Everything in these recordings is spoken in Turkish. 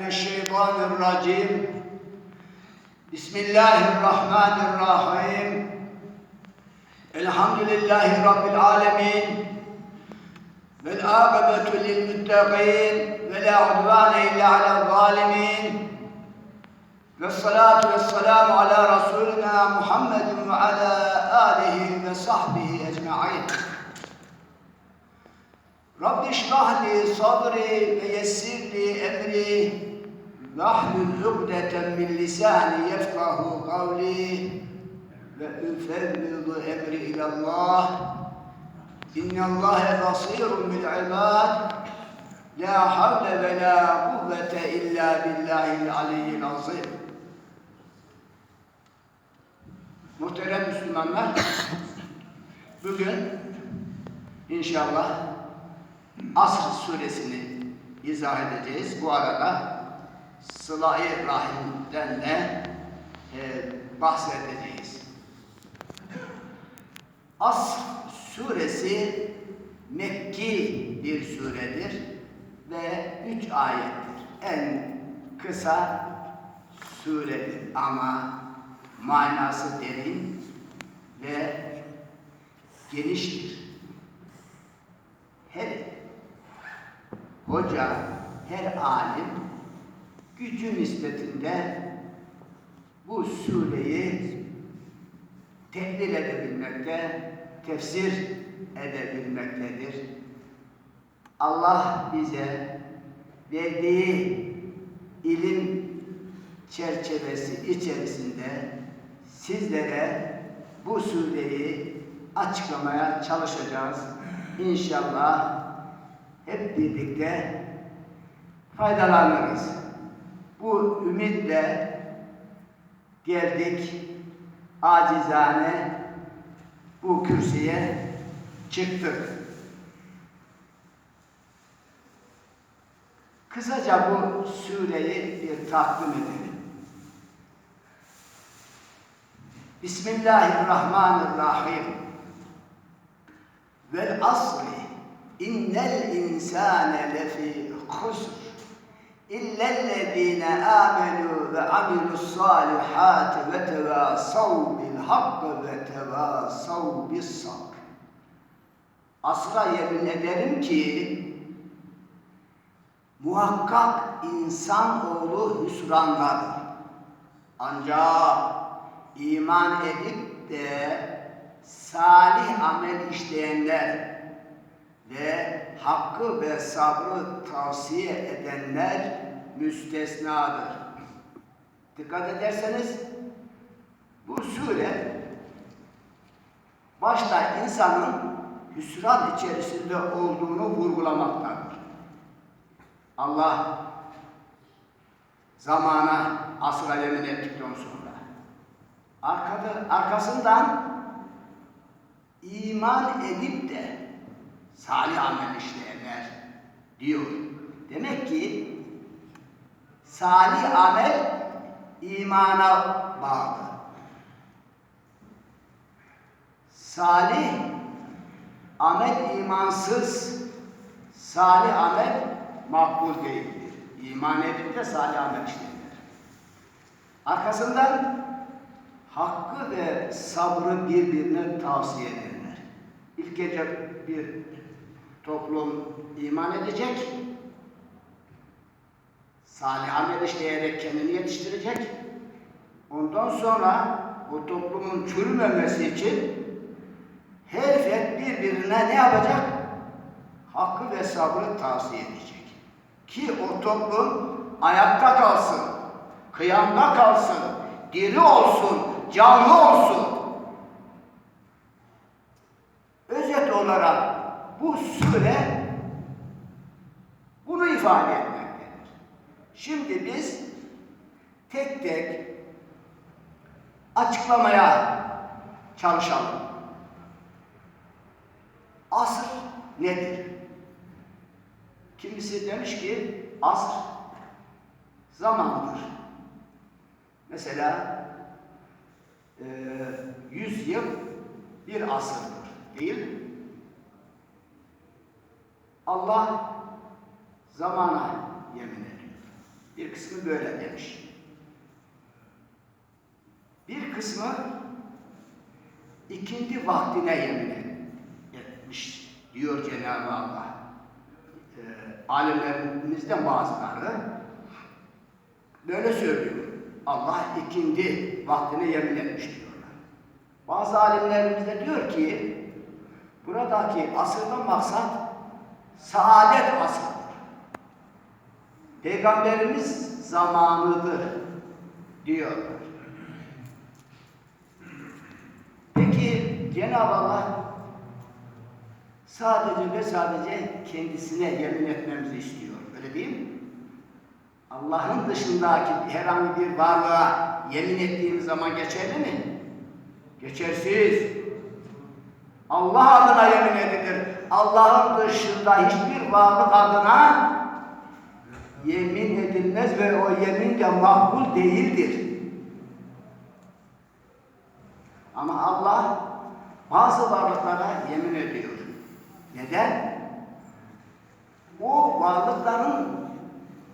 من الشيطان الرجيم بسم الله الرحمن الرحيم الحمد لله رب العالمين والعاقبة للمتقين ولا عدوان إلا على الظالمين والصلاة والسلام على رسولنا محمد وعلى آله وصحبه أجمعين رب اشرح لي صدري ويسر لي أمري Vahlul ugdeten min lisani yefkahu kavli ve üfevvidu emri ilallah. İnnallâhe basîrun bil ibad. La havle ve la kuvvete illa billahil aliyyil. Muhterem Müslümanlar, bugün inşallah Asr suresini izah edeceğiz. Bu arada Sıla-i Rahim'den de e, bahsedeceğiz. Asr suresi Mekki bir suredir ve üç ayettir. En kısa suredir ama manası derin ve geniştir. Her hoca, her alim gücü nispetinde bu sureyi tehlil edebilmekte, tefsir edebilmektedir. Allah bize verdiği ilim çerçevesi içerisinde sizlere bu sureyi açıklamaya çalışacağız. İnşallah hep birlikte faydalanırız. Bu ümitle geldik acizane bu kürsüye çıktık. Kısaca bu sureyi bir takdim edelim. Bismillahirrahmanirrahim. Vel asri innel insane lefi husr illellezine amenu ve amilus salihat ve tevasav bil hak ve tevasav bis sabr. Asra yemin ederim ki muhakkak insanoğlu hüsrandadır. Ancak iman edip de salih amel işleyenler ve hakkı ve sabrı tavsiye edenler müstesnadır. Dikkat ederseniz bu sure başta insanın hüsran içerisinde olduğunu vurgulamaktadır. Allah zamana asra yemin ettikten sonra arkada, arkasından iman edip de salih amel işleyenler diyor. Demek ki salih amel imana bağlı. Salih amel imansız, salih amel makbul değildir. İman edip de salih amel işleyenler. Arkasından hakkı ve sabrı birbirine tavsiye ederler. İlk gece bir toplum iman edecek, salih amel işleyerek kendini yetiştirecek. Ondan sonra o toplumun çürümemesi için her fert birbirine ne yapacak? Hakkı ve sabrı tavsiye edecek. Ki o toplum ayakta kalsın, kıyamda kalsın, diri olsun, canlı olsun. Özet olarak bu sure bunu ifade etmektedir. Şimdi biz tek tek açıklamaya çalışalım. Asr nedir? Kimisi demiş ki asr zamandır. Mesela e, 100 yıl bir asırdır değil mi? Allah zamana yemin ediyor. Bir kısmı böyle demiş. Bir kısmı ikindi vaktine yemin etmiş diyor Cenab-ı Allah. Ee, alimlerimizden bazıları böyle söylüyor. Allah ikindi vaktine yemin etmiş diyorlar. Bazı alimlerimiz de diyor ki buradaki asırdan maksat saadet asrıdır. Peygamberimiz zamanıdır diyorlar. Peki Cenab-ı Allah sadece ve sadece kendisine yemin etmemizi istiyor. Öyle değil mi? Allah'ın dışındaki herhangi bir varlığa yemin ettiğimiz zaman geçerli mi? Geçersiz. Allah adına yemin edilir. Allah'ın dışında hiçbir varlık adına yemin edilmez ve o yemin de makbul değildir. Ama Allah bazı varlıklara yemin ediyor. Neden? O varlıkların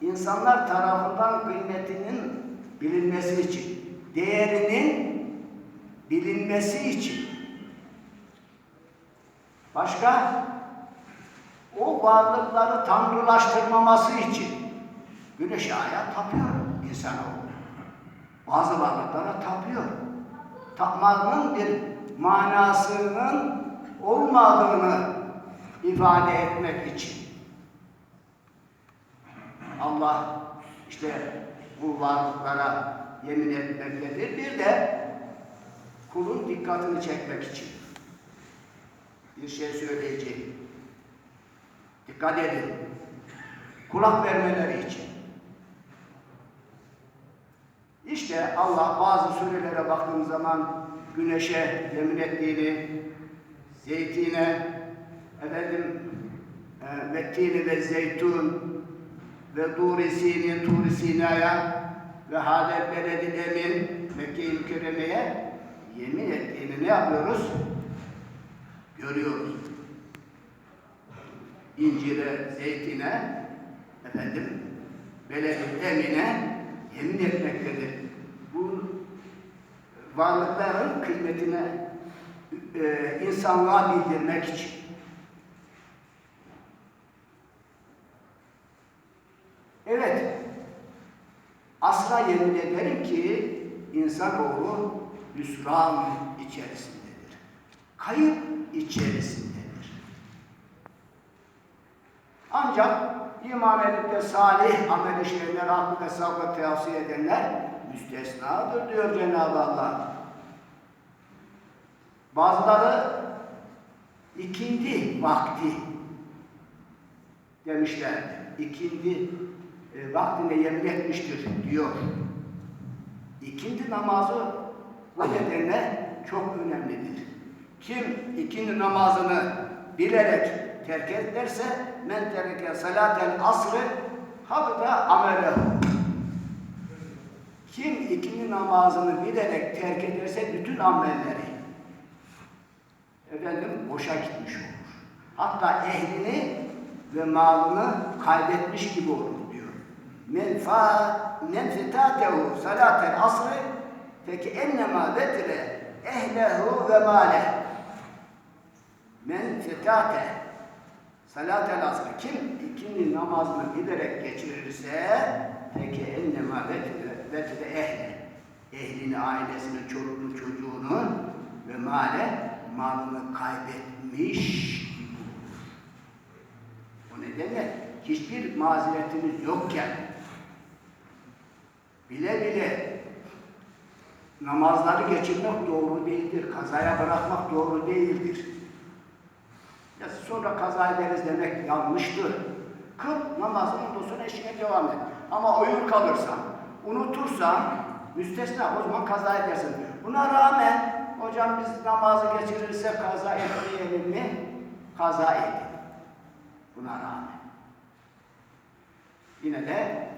insanlar tarafından kıymetinin bilinmesi için, değerinin bilinmesi için. Başka? O varlıkları tanrılaştırmaması için. Güneşe aya tapıyor insanoğlu. Bazı varlıklara tapıyor. Tapmanın bir manasının olmadığını ifade etmek için. Allah işte bu varlıklara yemin etmektedir. Bir de kulun dikkatini çekmek için bir şey söyleyeceğim. Dikkat edin. Kulak vermeleri için. İşte Allah bazı surelere baktığım zaman güneşe yemin ettiğini, zeytine, efendim, e, ve ve zeytun ve Tur-i Sinin, Tur-i Sina'ya ve Hadel Beledil Emin, Mekke-i Mükerreme'ye yemin ettiğini ne yapıyoruz? Görüyoruz. İncire, zeytine, efendim, Beledil Emin'e yemin etmektedir. Bu varlıkların kıymetine e, insanlığa bildirmek için. Evet, asla yemin ederim ki insanoğlu hüsran içerisindedir. Kayıp içerisindedir. Ancak iman edip de salih amel işleyenler, aklı ve tavsiye edenler müstesnadır diyor Cenab-ı Allah. Bazıları ikindi vakti demişler. İkindi e, vaktine yemin etmiştir diyor. İkindi namazı bu nedenle çok önemlidir. Kim ikindi namazını bilerek terk ederse men tereke salatel asrı habda amelehu. Kim ikindi namazını bilerek terk ederse bütün amelleri efendim boşa gitmiş olur. Hatta ehlini ve malını kaybetmiş gibi olur diyor. Menfa menfitatehu salatel asrı peki ennema vetire ehlehu ve male menfitate salatel asrı kim ikindi namazını bilerek geçirirse peki ennema vetire ehle ehlini, ailesini, çoluğunu, çocuğunu ve male malını kaybetmiş. O nedenle hiçbir mazeretiniz yokken bile bile namazları geçirmek doğru değildir. Kazaya bırakmak doğru değildir. Ya sonra kaza ederiz demek yanlıştır. Kıl namazını ondan eşine devam et. Ama uyur kalırsan, unutursan müstesna o zaman kaza edersin. Buna rağmen hocam biz namazı geçirirse kaza etmeyelim mi? Kaza edin. Buna rağmen. Yine de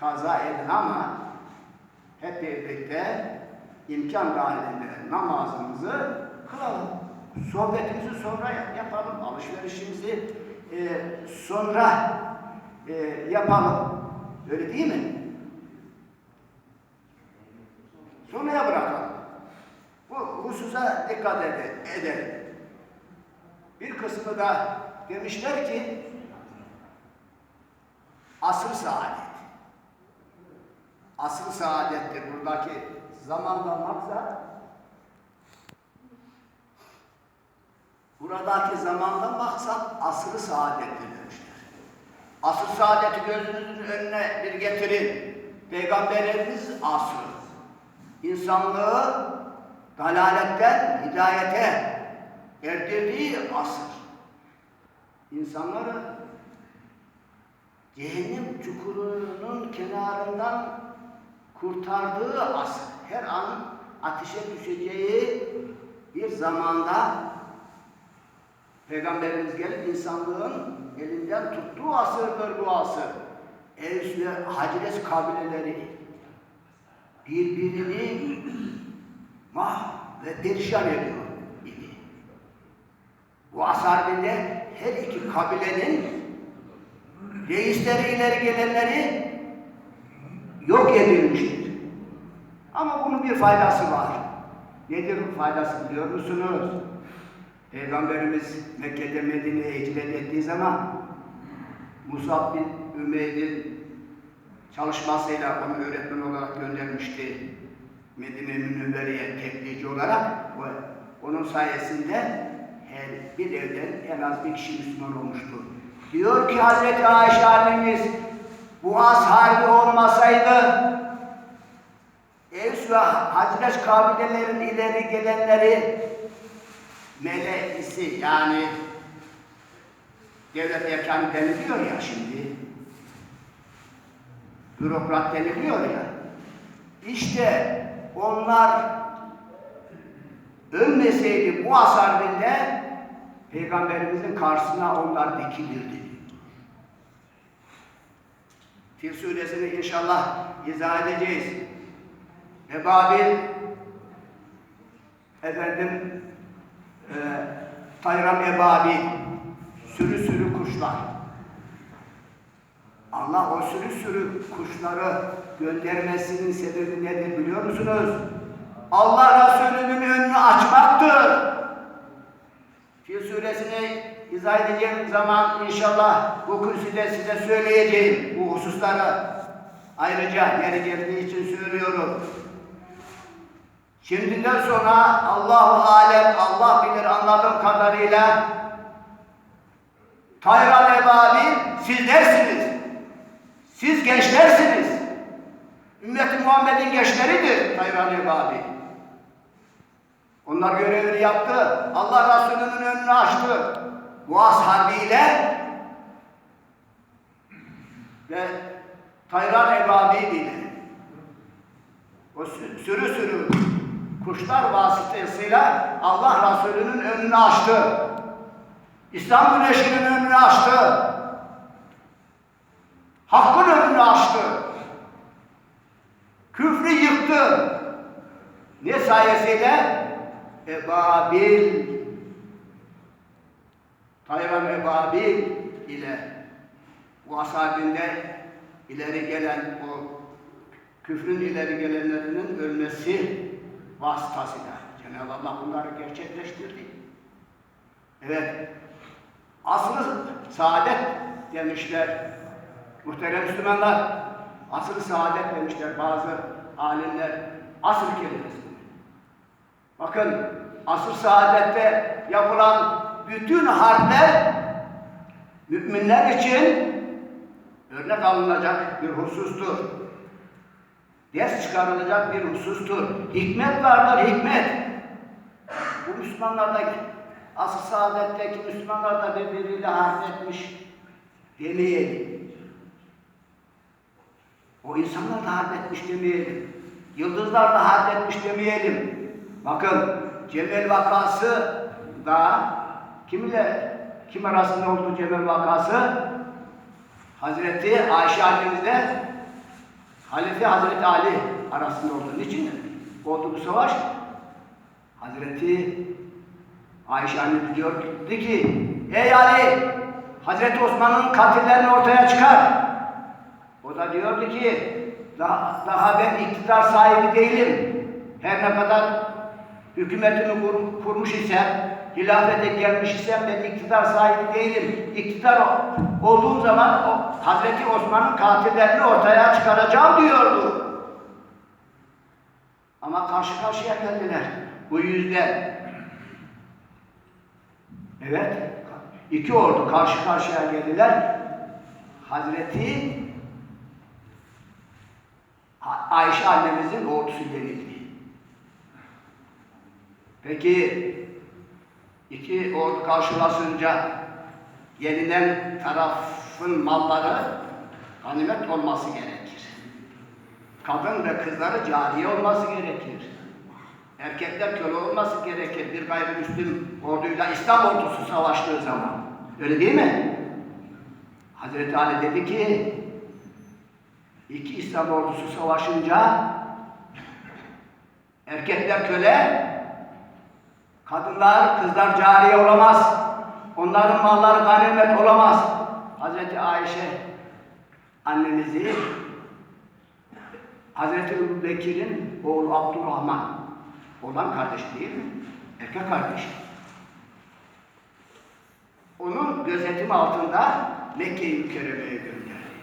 kaza edin ama hep birlikte imkan dahilinde namazımızı kılalım. Sohbetimizi sonra yapalım. Alışverişimizi e, sonra e, yapalım. Öyle değil mi? Sonraya bırakalım. Bu hususa dikkat ede- edelim. Bir kısmı da demişler ki asıl saadet. Asıl saadettir buradaki zamandan maksat. Buradaki zamandan maksat asıl saadettir demişler. Asıl saadeti gözünüzün önüne bir getirin. Peygamberlerimiz asrı. İnsanlığı dalaletten hidayete erdirdiği asır. İnsanları cehennem çukurunun kenarından kurtardığı asır. Her an ateşe düşeceği bir zamanda Peygamberimiz gelip insanlığın elinden tuttuğu asırdır bu asır. Evs ve Hacres kabileleri birbirini mah ve perişan ediyor. Bu asarbinde her iki kabilenin reisleri ileri gelenleri yok edilmiştir. Ama bunun bir faydası var. Nedir faydası biliyor musunuz? Peygamberimiz Mekke'de Medine'ye hicret ettiği zaman Musab bin Ümeyr'in çalışmasıyla onu öğretmen olarak göndermişti. Medine Münevvere'ye tebliğci olarak onun sayesinde her bir evden en az bir kişi Müslüman olmuştu. Diyor ki Hazreti Ayşe annemiz bu az olmasaydı Evs ve Hazreç kabilelerin ileri gelenleri meleisi yani devlet erkanı deniliyor ya şimdi bürokrat deniliyor ya işte onlar ölmeseydi bu asarbinde Peygamberimizin karşısına onlar dikilirdi. Fil suresini inşallah izah edeceğiz. Ebabil efendim e, Tayran Ebabil sürü sürü kuşlar. Allah o sürü sürü kuşları göndermesinin sebebi nedir biliyor musunuz? Allah Resulü'nün önünü açmaktır. Fil suresini izah edeceğim zaman inşallah bu kürsüde size söyleyeceğim bu hususları. Ayrıca yeri geldiği için söylüyorum. Şimdiden sonra Allahu alem Allah bilir anladığım kadarıyla Tayran Ebabil sizlersiniz. Siz gençlersiniz. Ümmet-i Muhammed'in gençleridir Tayran Ebabil. Onlar görevini yaptı. Allah Resulü'nün önünü açtı. Boğaz Harbi'yle ve Tayran Ebabil ile o sü- sürü sürü kuşlar vasıtasıyla Allah Resulü'nün önünü açtı. İslam güneşinin önünü açtı. Hakkın önünü açtı. Küfrü yıktı. Ne sayesinde? Ebabil. Tayran Ebabil ile bu ashabinde ileri gelen o küfrün ileri gelenlerinin ölmesi vasıtasıyla Cenab-ı Allah bunları gerçekleştirdi. Evet, aslı saadet demişler muhterem Müslümanlar. Asıl saadet demişler bazı alimler. Asıl kelimesi. Bakın asıl saadette yapılan bütün harpler müminler için örnek alınacak bir husustur. Ders çıkarılacak bir husustur. Hikmet vardır, hikmet. Bu Müslümanlarda asıl saadetteki Müslümanlar da birbiriyle harp etmiş demeyelim. O insanlar da harp etmiş demeyelim. Yıldızlar da harp etmiş demeyelim. Bakın Cemel vakası da kim ile kim arasında oldu Cemel vakası? Hazreti Ayşe annemizle Halife Hazreti Ali arasında oldu. Niçin bu savaş? Hazreti Ayşe annemiz diyordu ki Ey Ali! Hazreti Osman'ın katillerini ortaya çıkar. O da diyordu ki daha, daha ben iktidar sahibi değilim. Her ne kadar hükümetimi kur- kurmuş isem, hilafete gelmiş isem ben iktidar sahibi değilim. İktidar olduğum zaman o Hazreti Osman'ın katillerini ortaya çıkaracağım diyordu. Ama karşı karşıya geldiler. Bu yüzden Evet, iki ordu karşı karşıya geldiler. Hazreti Ayşe annemizin ordusu yenildi. Peki iki ordu karşılaşınca yenilen tarafın malları ganimet olması gerekir. Kadın ve kızları cariye olması gerekir. Erkekler köle olması gerekir bir gayrimüslim orduyla İslam ordusu savaştığı zaman. Öyle değil mi? Hazreti Ali dedi ki iki İslam ordusu savaşınca erkekler köle, kadınlar, kızlar cariye olamaz. Onların malları ganimet olamaz. Hazreti Ayşe annemizi Hazreti Bekir'in oğlu Abdurrahman olan kardeş değil mi? Erkek kardeş. Onun gözetim altında Mekke-i Mükerreme'ye gönderdi.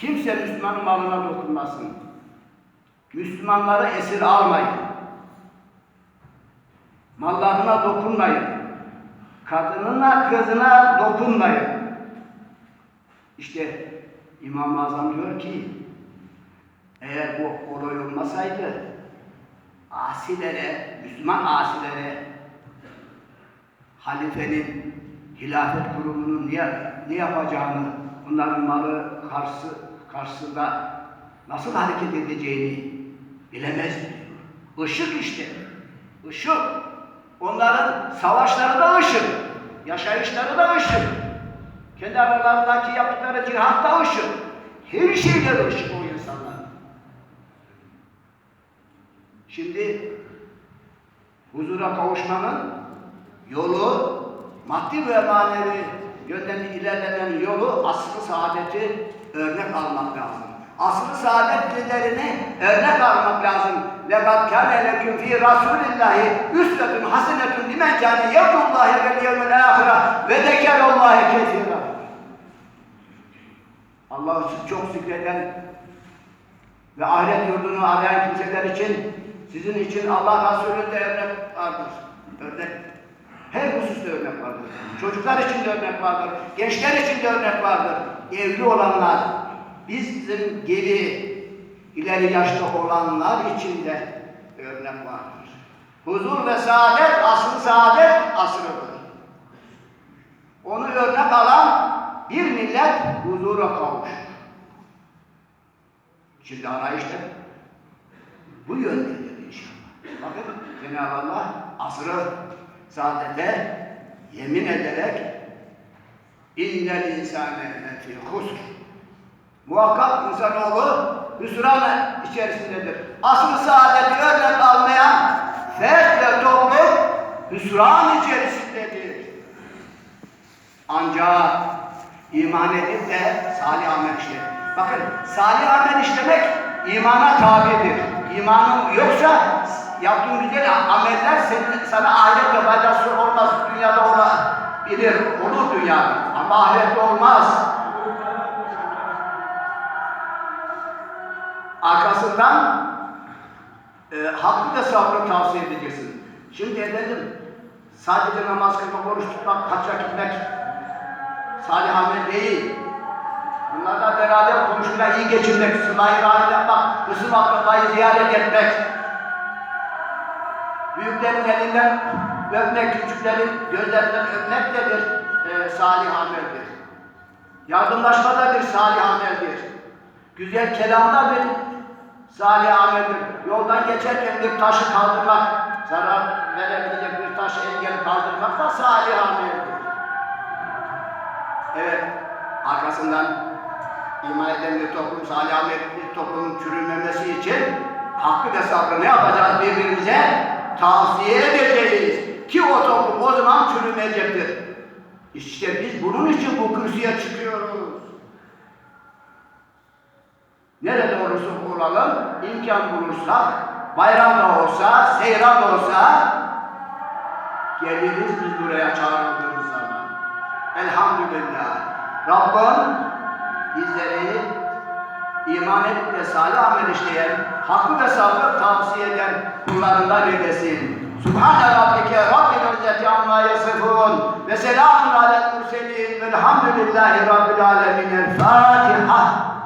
Kimse Müslümanın malına dokunmasın. Müslümanları esir almayın. Mallarına dokunmayın. Kadınına, kızına dokunmayın. İşte İmam-ı Azam diyor ki, eğer bu olay olmasaydı, asilere, Müslüman asilere, halifenin, hilafet kurumunun ne, ne yapacağını, onların malı karşı, karşısında nasıl hareket edeceğini bilemezdi. Işık işte, ışık. Onların savaşları da ışık, yaşayışları da ışık. Kendi aralarındaki yaptıkları cihat da ışık. Her şeyler ışık o insanlar. Şimdi huzura kavuşmanın yolu, maddi ve manevi yönden ilerlemenin yolu asıl saadeti örnek almak lazım Asıl saadet liderini örnek almak lazım. لَقَدْ كَانَ لَكُمْ ف۪ي رَسُولِ اللّٰهِ اُسْوَةٌ حَسَنَةٌ لِمَنْ كَانَ يَرْجُ اللّٰهَ وَالْيَوْمَ الْآخِرَةِ وَذَكَرَ اللّٰهَ كَثِيرًا Allah'ı çok zikreden ve ahiret yurdunu arayan kimseler için sizin için Allah Resulü'nde örnek vardır. Örnek. Her hususta örnek vardır. Çocuklar için de örnek vardır. Gençler için de örnek vardır. Evli olanlar, bizim gibi ileri yaşta olanlar için de örnek vardır. Huzur ve saadet, asıl saadet asrıdır. Onu örnek alan bir millet huzura kavuşur. Şimdi arayışta bu yöndedir inşallah. Bakın Cenab-ı Allah asrı saadete yemin ederek innel insane lefî husr muhakkak insanoğlu hüsran içerisindedir. Asıl saadeti örnek almayan fert ve toplum hüsran içerisindedir. Ancak iman edip de salih amel işlemek. Bakın salih amel işlemek imana tabidir. İmanın yoksa yaptığın güzel ameller senin, sana ahirette faydası olmaz. Dünyada olabilir, olur dünyada ama ahirette olmaz. Arkasından e, hakkı ve sabrı tavsiye edeceksin. Şimdi efendim sadece namaz kılmak, oruç tutmak, hacca gitmek salih amel değil. Bunlarla beraber komşuyla iyi geçinmek, sıla-i rahim yapmak, hısım akrabayı ziyaret etmek, büyüklerin elinden öpmek, küçüklerin gözlerinden öpmek de bir e, salih ameldir. Yardımlaşma da bir salih ameldir. Güzel kelam da bir salih ameldir. Yoldan geçerken bir taşı kaldırmak, zarar verebilecek bir taşı engel kaldırmak da salih ameldir. Evet, arkasından iman eden bir toplum, salih amel bir toplumun çürümemesi için hakkı ve sabrı ne yapacağız birbirimize? Tavsiye edeceğiz. Ki o toplum o zaman çürümeyecektir. İşte biz bunun için bu kürsüye çıkıyoruz. Nerede olursa olalım, imkan bulursak, bayram da olsa, seyran da olsa, geliriz biz buraya çağrıldığımız zaman. Elhamdülillah. Rabbim bizleri iman edip de salih amel işleyen, hakkı ve sabrı tavsiye eden kullarından eylesin. Subhane rabbike rabbil izzeti amma yasifun ve selamun alel murselin velhamdülillahi rabbil alemin. El Fatiha.